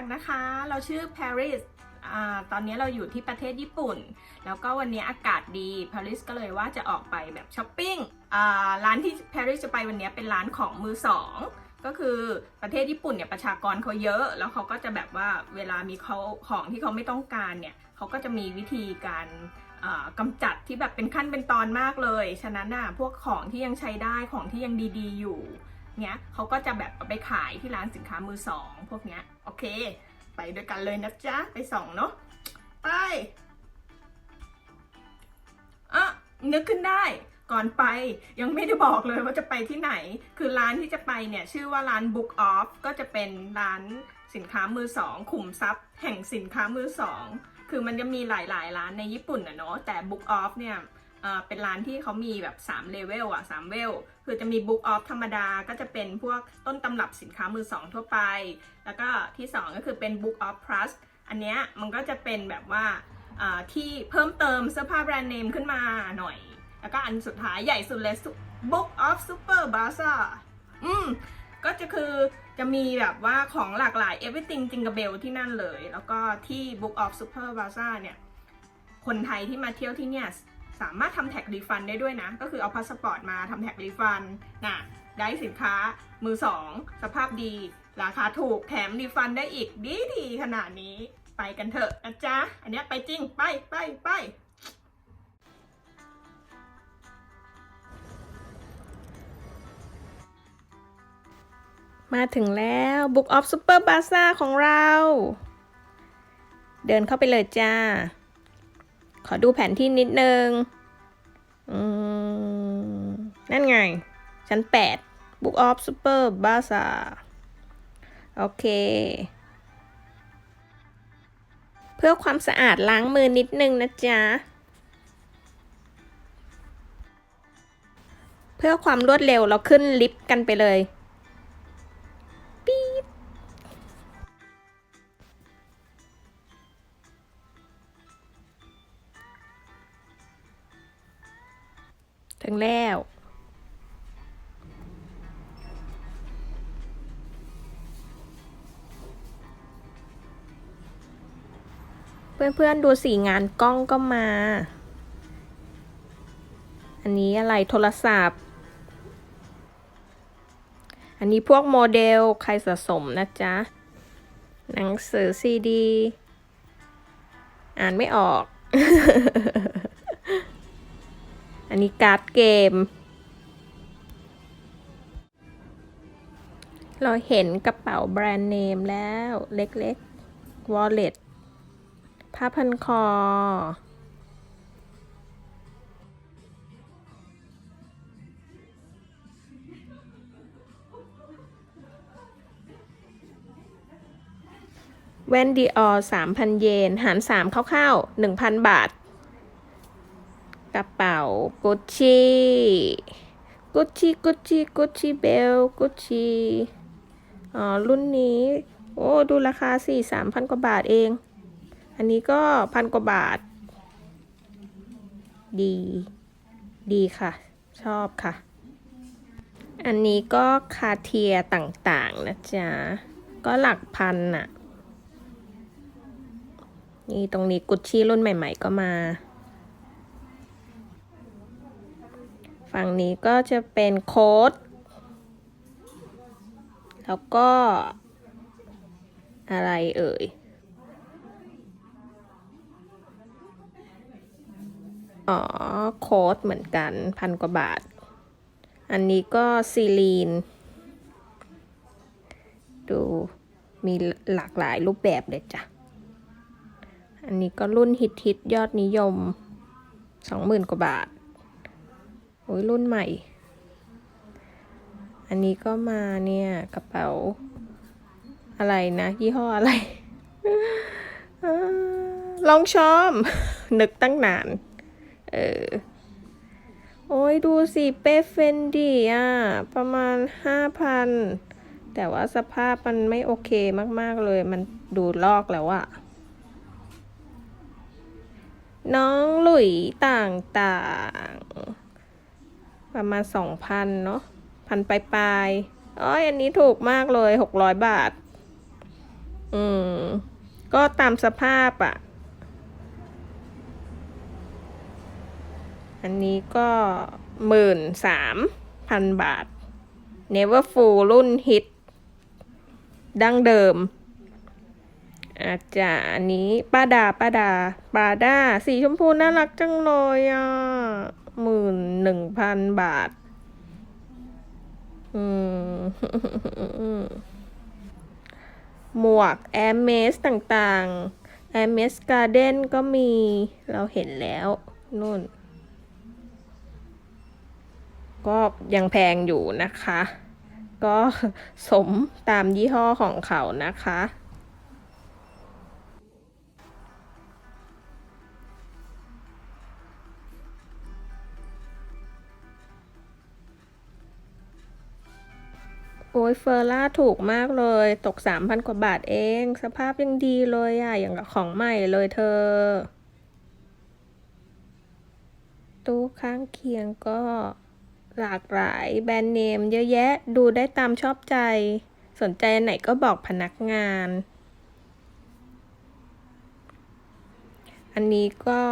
ักนะคะ เราชื่อ Paris อตอนนี้เราอยู่ที่ประเทศญี่ปุ่น แล้วก็วันนี้อากาศดี Paris ก็เลยว่าจะออกไปแบบช้อปปิ้งร้านที่ Paris จะไปวันนี้เป็นร้านของมือสองก็คือประเทศญี่ปุ่นเนี่ยประชากรเขาเยอะ แล้วเขาก็จะแบบว่าเวลามีเขาของที่เขาไม่ต้องการเนี่ยเขาก็จะมีวิธีการอ่ากำจัดที่แบบเป็นขั้นเป็นตอนมากเลย ฉะนั้นน่ะพวกของที่ยังใช้ได้ของที่ยังดีๆอยู่ เนี้ยเขาก็จะแบบไปขายที่ร้านสินค้ามือสองพวกเนี้ยโอเค ไปด้วยกันเลยนะจ๊ะ ไปส่องเนาะไปอะนึกขึ้นได้ก่อนไปยังไม่ได้บอกเลยว่าจะไปที่ไหน คือร้านที่จะไปเนี่ย ชื่อว่าร้าน Book Off ก็จะเป็นร้านสินค้ามือสองขุมทรัพย์ แห่งสินค้ามือสอง คือมันจะมีหลายๆ ร้านในญี่ปุ่นอะเนาะแต่ Book Off เนี่ย เป็นร้านที่เขามีแบบ3เลเวลอะ3เวล คือจะมี Book Off ธรรมดาก็จะเป็นพวกต้นตำรับสินค้ามือสองทั่วไป แล้วก็ที่ 2 ก็คือเป็น Book Off Plus อันเนี้ยมันก็จะเป็นแบบว่าที่เพิ่มเติมเสื้อผ้าแบรนด์เนมขึ้นมาหน่อย แล้วก็อันสุดท้ายใหญ่สุดเลย Book Off Super Bazaar อืมก็จะคือจะมีแบบว่าของหลากหลาย everything jingle bell ที่นั่นเลย แล้วก็ที่ Book Off Super Bazaar เนี่ย คนไทยที่มาเที่ยวที่เนี่ย สามารถทำแท็กรีฟันได้ด้วยนะ ก็คือเอาพาสปอร์ตมาทำแท็กรีฟันนะได้สินค้ามือสองสภาพดี ราคาถูกแถมรีฟันได้อีกดีดีขนาดนี้ไปกันเถอะนะจ๊ะ อันนี้ไปจริง ไปไปไปมาถึงแล้ว Book of Super Bazaar ของเรา เดินเข้าไปเลยจ้า ขอดูแผนที่นิดนึงอืมนั่นไง ชั้น 8 Book of Super Bazaar โอเค เพื่อความสะอาดล้างมือนิดนึงนะจ๊ะ เพื่อความรวดเร็วเราขึ้นลิฟต์กันไปเลย ถึงแล้ว เพื่อนๆดูสีงานกล้องก็มา อันนี้อะไรโทรศัพท์ อันนี้พวกโมเดลใครสะสมนะจ๊ะ หนังสือซีดี อ่านไม่ออก อันนี้การ์ดเกม เราเห็นกระเป๋าแบรนด์เนมแล้วเล็กๆ wallet ผ้าพันคอ แว่นดีออสามพันเยน หารสามคร่าวๆหนึ่งพันบาท กระเป๋ากุชชี่กุชชี่กุชชี่กุชชี่เบลกุชชี่อ๋อรุ่นนี้ โอ้ ดูราคาสี่สามพันกว่าบาทเอง อันนี้ก็พันกว่าบาท ดี ดีค่ะ ชอบค่ะ อันนี้ก็คาเทียต่างๆนะจ๊ะ ก็หลักพันน่ะ นี่ตรงนี้กุชชี่รุ่นใหม่ ๆ ก็มา ฝั่งนี้ก็จะเป็นโค้ด แล้วก็ อะไรเอ่ย อ๋อ โค้ดเหมือนกันพันกว่าบาท อันนี้ก็ซีลีน ดูมีหลากหลายรูปแบบเลยจ้ะ อันนี้ก็รุ่นฮิตฮิตๆยอดนิยมสองหมื่นกว่าบาท อ้ยรุ่นใหม่ อันนี้ก็มาเนี่ยกระเป๋า อะไรนะ ยี่ห้ออะไรอลองชอม นึกตั้งนาน เออ โอ้ยดูสิเป้เฟนดีอะ ประมาณห้าพัน แต่ว่าสภาพมันไม่โอเคมาก ๆ เลย มันดูลอกแล้วอะน้องหลุยต่าง ๆ ประมาณสองพันเนาะพันปลายๆอ้อยอันนี้ถูกมากเลยหกร้อยบาท อืม ก็ตามสภาพอะ อันนี้ก็หมื่นสามพันบาท Neverfull รุ่นฮิต ดั้งเดิม อาจจะอันนี้ป้าดาป้าดาป้าดา สีชมพูน่ารักจังเลยอะ หมื่นหนึ่งพันบาท อืม หมวก a i r m e s ต่างๆ a i r m e s Garden ก็มีเราเห็นแล้วนู่น ก็ยังแพงอยู่นะคะ ก็สมตามยี่ห้อของเขานะคะ โอ้ยเฟอร์ล่าถูกมากเลย ตกสามพันกว่าบาทเอง สภาพยังดีเลยอะอย่างกับของใหม่เลยเธอ ตู้ข้างเคียงก็หลากหลายแบรนด์เนมเยอะแยะดูได้ตามชอบใจ สนใจไหนก็บอกพนักงาน อันนี้ก็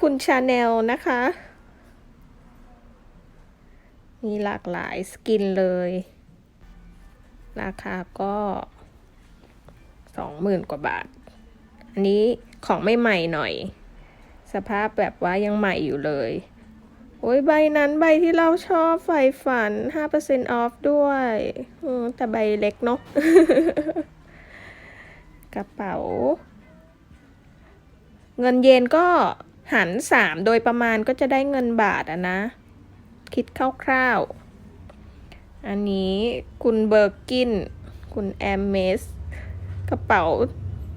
คุณชาแนลนะคะ มีหลากหลายสกินเลย ราคาก็สองหมื่นกว่าบาท อันนี้ของไม่ใหม่หน่อย สภาพแบบว่ายังใหม่อยู่เลย โอ้ยใบนั้นใบที่เราชอบใฝ่ฝัน 5% off ด้วยแต่ใบเล็กเนาะกระเป๋า เงินเยนก็หันสามโดยประมาณก็จะได้เงินบาทอะนะ คิดคร่าวๆ อันนี้คุณเบอร์กิน คุณแอมเมส กระเป๋า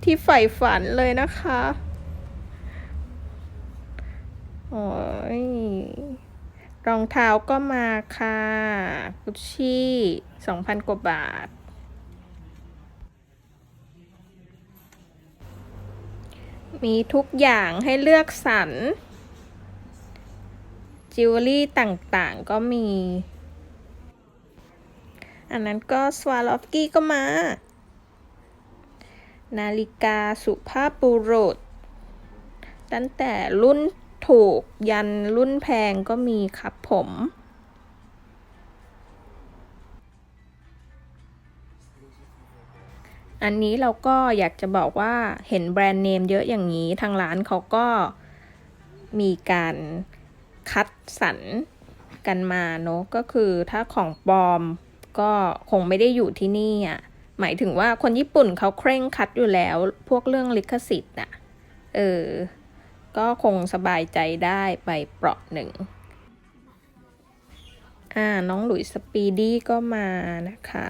ที่ใฝ่ฝันเลยนะคะโอ้ยรองเท้าก็มาค่ะกุชชี่สองพันกว่าบาท มีทุกอย่างให้เลือกสรร จิวเวลรี่ต่างๆก็มี อันนั้นก็สวาลอฟกี้ก็มา นาฬิกาสุภาพบุรุษ ตั้งแต่รุ่นถูกยันรุ่นแพงก็มีครับผมอันนี้เราก็อยากจะบอกว่าเห็นแบรนด์เนมเยอะอย่างนี้ทางร้านเขาก็มีการ คัดสรรกันมาเนอะก็คือถ้าของปลอมก็คงไม่ได้อยู่ที่นี่อะหมายถึงว่าคนญี่ปุ่นเขาเคร่งคัดอยู่แล้ว พวกเรื่องลิขสิทธิ์อะเออ ก็คงสบายใจได้ไปเปราะหนึ่งอ่าน้องหลุยสปีดี้ก็มานะคะ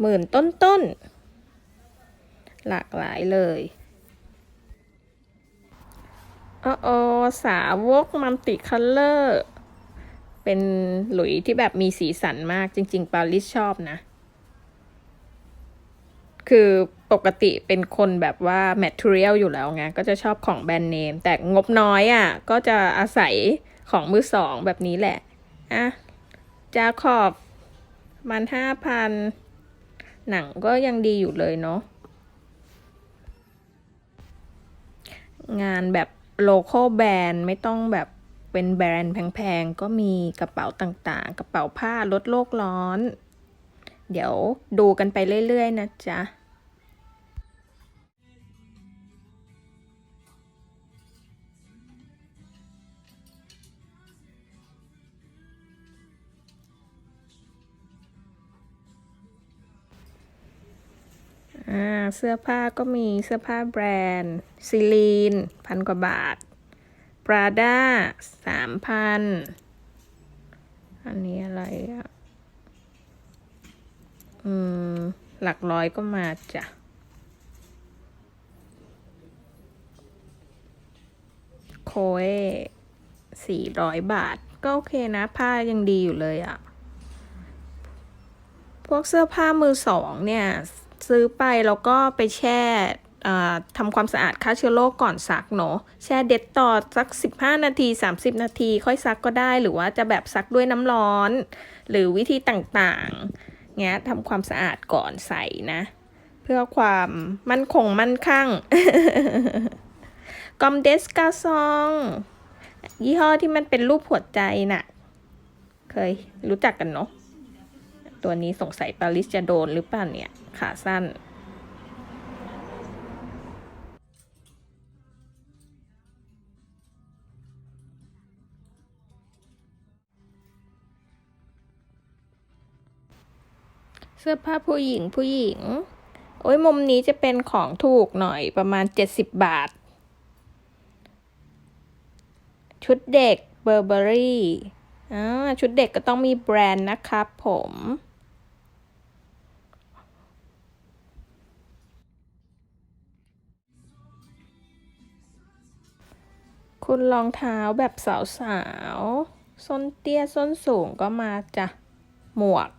หมื่นต้นๆหลากหลายเลย อ๋ออสาวกมัลติคัลเลอร์ เป็นหลุยที่แบบมีสีสันมากจริง ๆ ปาลิสชอบนะ คือปกติเป็นคนแบบว่า material อยู่แล้วไง ก็จะชอบของแบรนด์เนม แต่งบน้อยอะ่ะ ก็จะอาศัยของมือสองแบบนี้แหละ อะ จาขอบมันห้าพันหนังก็ยังดีอยู่เลยเนาะงานแบบ โลโก้แบรนด์ไม่ต้องแบบเป็นแบรนด์แพงๆ ก็มีกระเป๋าต่างๆ กระเป๋าผ้าลดโลกร้อน เดี๋ยวดูกันไปเรื่อยๆ นะจ๊ะ อ่าเสื้อผ้าก็มีเสื้อผ้าแบรนด์ซิลีนพันกว่าบาทปราด้าสามพันอันนี้อะไรอะ อืม หลักร้อยก็มาจ้ะโคเอสี่ร้อยบาท ก็โอเคนะ ผ้ายังดีอยู่เลยอะ่ะ พวกเสื้อผ้ามือสองเนี่ย ซื้อไปแล้วก็ไปแช่ทำความสะอาดฆ่าเชื้อโรคก่อนซักเนาะแช่เด็ดต่อสัก 15 นาที 30 นาที ค่อยซักก็ได้ หรือว่าจะแบบซักด้วยน้ำร้อน หรือวิธีต่างๆเงี้ยทำความสะอาดก่อนใส่นะ เพื่อความมั่นคงมั่นคั่งกอมเดสกาซอง ยี่ห้อที่มันเป็นรูปหัวใจน่ะ เคยรู้จักกันเนาะ ตัวนี้สงสัยปาริสจะโดนหรือเปล่าเนี่ย ขาสั้น เสื้อผ้าผู้หญิงผู้หญิง โอ้ยมุมนี้จะเป็นของถูกหน่อยประมาณ 70 บาท ชุดเด็กเบอร์เบอรี่อ่าชุดเด็กก็ต้องมีแบรนด์นะครับผม คุณรองเท้าแบบสาวๆส้นเตี้ยส้นสูงก็มาจ้ะ หมวก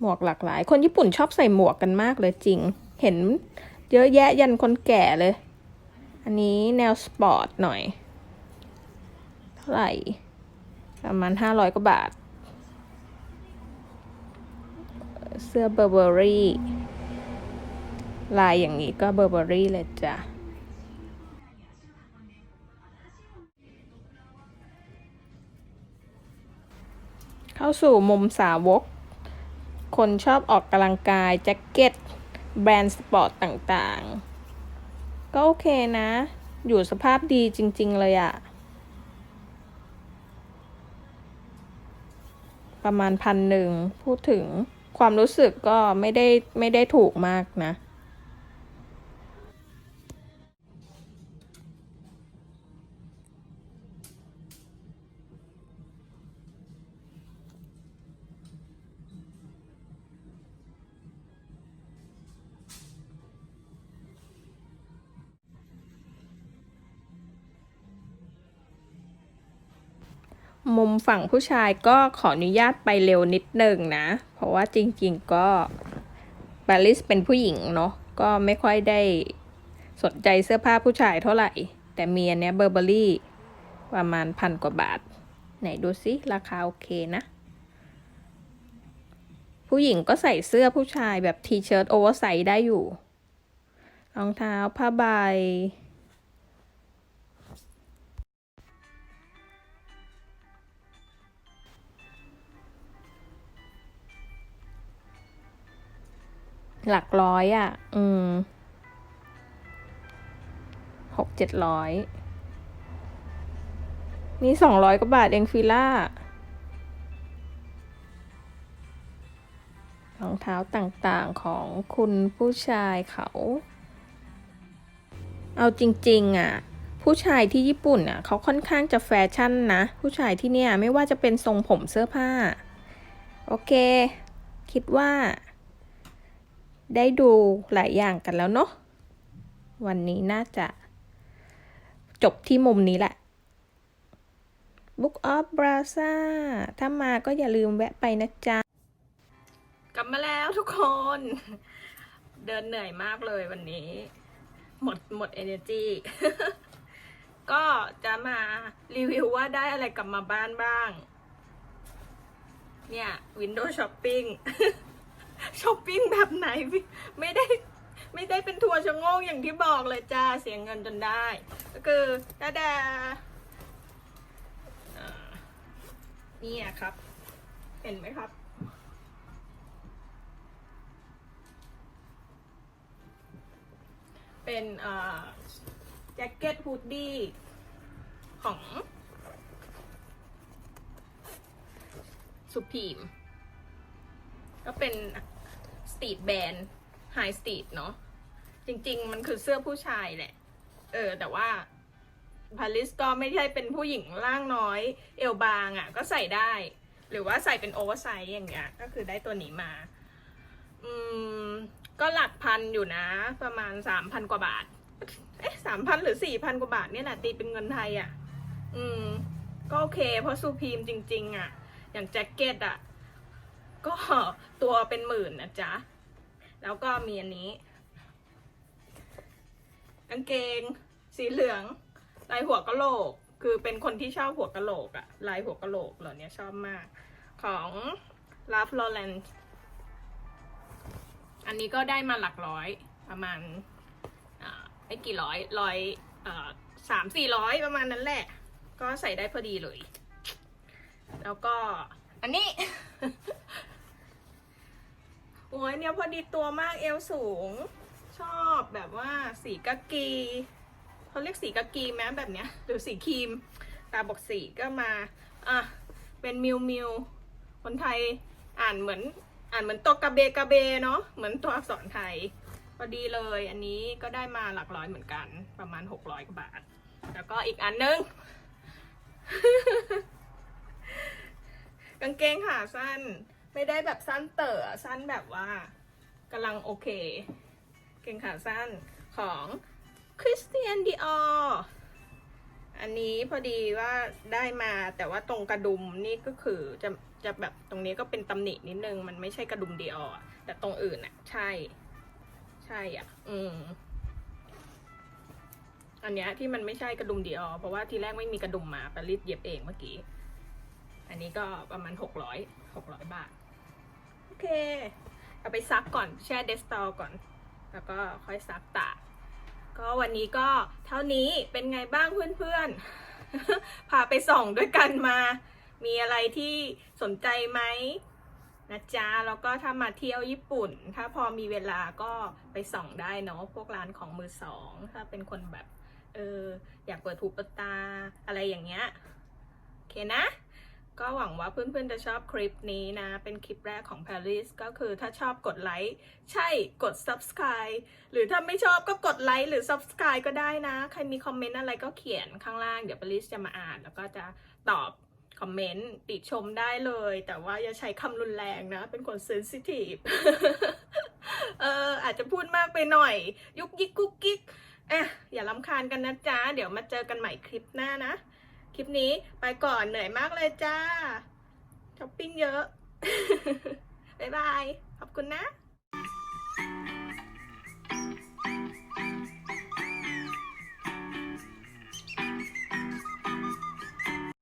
หมวกหลากหลาย คนญี่ปุ่นชอบใส่หมวกกันมากเลยจริง เห็นเยอะแยะยันคนแก่เลย อันนี้แนวสปอร์ตหน่อย เท่าไหร่ ประมาณห้าร้อยกว่าบาท เสื้อเบอร์เบอรี่ ลายอย่างนี้ก็เบอร์เบอรี่เลยจ้ะ เข้าสู่มุมสาวก คนชอบออกกำลังกาย แจ็คเก็ต แบรนด์สปอร์ตต่างๆ ก็โอเคนะ อยู่สภาพดีจริง ๆ เลยอะประมาณพันหนึ่งพูดถึงความรู้สึกก็ไม่ได้ไม่ได้ถูกมากนะ มุมฝั่งผู้ชายก็ขออนุญาตไปเร็วนิดหนึ่งนะ เพราะว่าจริงๆก็ปาริสเป็นผู้หญิงเนาะก็ไม่ค่อยได้สนใจเสื้อผ้าผู้ชายเท่าไหร่ แต่เมียเนี้ยเบอร์เบอรี่ประมาณพันกว่าบาท ไหนดูสิราคาโอเคนะ ผู้หญิงก็ใส่เสื้อผู้ชายแบบทีเชิ้ตโอเวอร์ไซส์ได้อยู่ รองเท้าผ้าใบ หลักร้อยอะ อืมหกเจ็ดร้อยมีสองร้อยกว่าบาทเองฟิล่ารองเท้าต่างๆของคุณผู้ชายเขา เอาจริงๆอะผู้ชายที่ญี่ปุ่นอะเขาค่อนข้างจะแฟชั่นนะ ผู้ชายที่เนี่ยไม่ว่าจะเป็นทรงผมเสื้อผ้า โอเค คิดว่า ได้ดูหลายอย่างกันแล้วเนาะ วันนี้น่าจะจบที่มุมนี้แหละ Book of Brazza ถ้ามาก็อย่าลืมแวะไปนะจ๊ะ กลับมาแล้วทุกคน เดินเหนื่อยมากเลยวันนี้ หมดหมด energy ก็จะมารีวิวว่าได้อะไรกลับมาบ้านบ้าง เนี่ย Windows Shopping ช้อปปิ้งแบบไหน ไม่ได้ไม่ได้เป็นทัวร์ชะโงกอย่างที่บอกเลยจ้าเสียเงินจนได้ ก็คือดาดาอ่านี่อะครับ เห็นไหมครับ เป็นแจ็คเก็ตฮูดดี้ของสุพีม ก็เป็นสตรีทแบรนด์ไฮสตรีทเนาะจริง ๆ มันคือเสื้อผู้ชายแหละ เออ แต่ว่าพาริสก็ไม่ใช่เป็นผู้หญิงร่างน้อย เอวบางอะ่ะ ก็ใส่ได้ หรือว่าใส่เป็นโอเวอร์ไซส์อย่างเงี้ย ก็คือได้ตัวนี้มา อืม ก็หลักพันอยู่นะ ประมาณสามพันกว่าบาท เอ๊ะสามพันหรือสี่พันกว่าบาทเนี่ยแหละตีเป็นเงินไทยอะ่ะ อืม ก็โอเค เพราะซูพีมจริง ๆอะ อย่างแจ็คเก็ตอะ ก็ตัวเป็นหมื่นนะจ๊ะ แล้วก็มีอันนี้กางเกง สีเหลือง ลายหัวกะโหลก คือเป็นคนที่ชอบหัวกะโหลกอะลายหัวกะโหลกเหล่านี้ชอบมาก ของ Ralph Lauren อันนี้ก็ได้มาหลักร้อยประมาณอ่าไม่กี่ร้อยร้อยสามสี่ร้อยประมาณนั้นแหละ ก็ใส่ได้พอดีเลย แล้วก็อันนี้ ยเนี่ยพอดีตัวมากเอวสูง ชอบแบบว่าสีกากีเขาเรียกสีกากีไหมแบบเนี้ยหรือสีครีม ตาบอกสีก็มาอะเป็นมิวมิวคนไทยอ่านเหมือนอ่านเหมือนตัวกระเบกระเบเนาะเหมือนตัวอักษรไทยพอดีเลย อันนี้ก็ได้มาหลักร้อยเหมือนกันประมาณหกร้อยกว่าบาท แล้วก็อีกอันนึงกางเกงขาสั้น ไม่ได้แบบสั้นเต๋อสั้นแบบว่ากำลังโอเค เกงขาสั้นของคริสเตียนดีอออันนี้พอดีว่าได้มาแต่ว่าตรงกระดุมนี่ก็คือจะจะแบบตรงนี้ก็เป็นตำหนินิดนึง มันไม่ใช่กระดุมดีออแต่ตรงอื่นอะใช่ ใช่อะ อืมอันเนี้ยที่มันไม่ใช่กระดุมดีออเพราะว่าทีแรกไม่มีกระดุมมาปรีสเย็บเองเมื่อกี้ อันนี้ก็ประมาณหกร้อยหกร้อยบาท เค เอาไปซักก่อนแช่เดสตอลก่อน แล้วก็ค่อยซักตากก็วันนี้ก็เท่านี้เป็นไงบ้างเพื่อนๆ พาไปส่องด้วยกันมา มีอะไรที่สนใจไหมนะจ๊ะแล้วก็ถ้ามาเที่ยวญี่ปุ่น ถ้าพอมีเวลาก็ไปส่องได้เนาะพวกร้านของมือสอง ถ้าเป็นคนแบบ เออ อยากเปิดหูเปิดตาอะไรอย่างเงี้ย โอเคนะ ก็หวังว่าเพื่อนๆจะชอบคลิปนี้นะ เป็นคลิปแรกของ Paris ก็คือถ้าชอบกดไลค์ ใช่กด subscribe หรือถ้าไม่ชอบก็กดไลค์หรือ subscribe ก็ได้นะ ใครมีคอมเมนต์อะไรก็เขียนข้างล่าง เดี๋ยว Paris จะมาอ่าน แล้วก็จะตอบคอมเมนต์ติชมได้เลย แต่ว่าอย่าใช้คำรุนแรงนะ เป็นคนเซนซิทีฟเอออาจจะพูดมากไปหน่อย ยุกยิกกุ๊กกิ๊กอะอย่าลำคาญกันนะจ๊ะ เดี๋ยวมาเจอกันใหม่คลิปหน้านะ ลิปนี้ไปก่อนเหนื่อยมากเลยจ้าช้อปปิ้งเยอะ บ๊ายบาย ขอบคุณนะ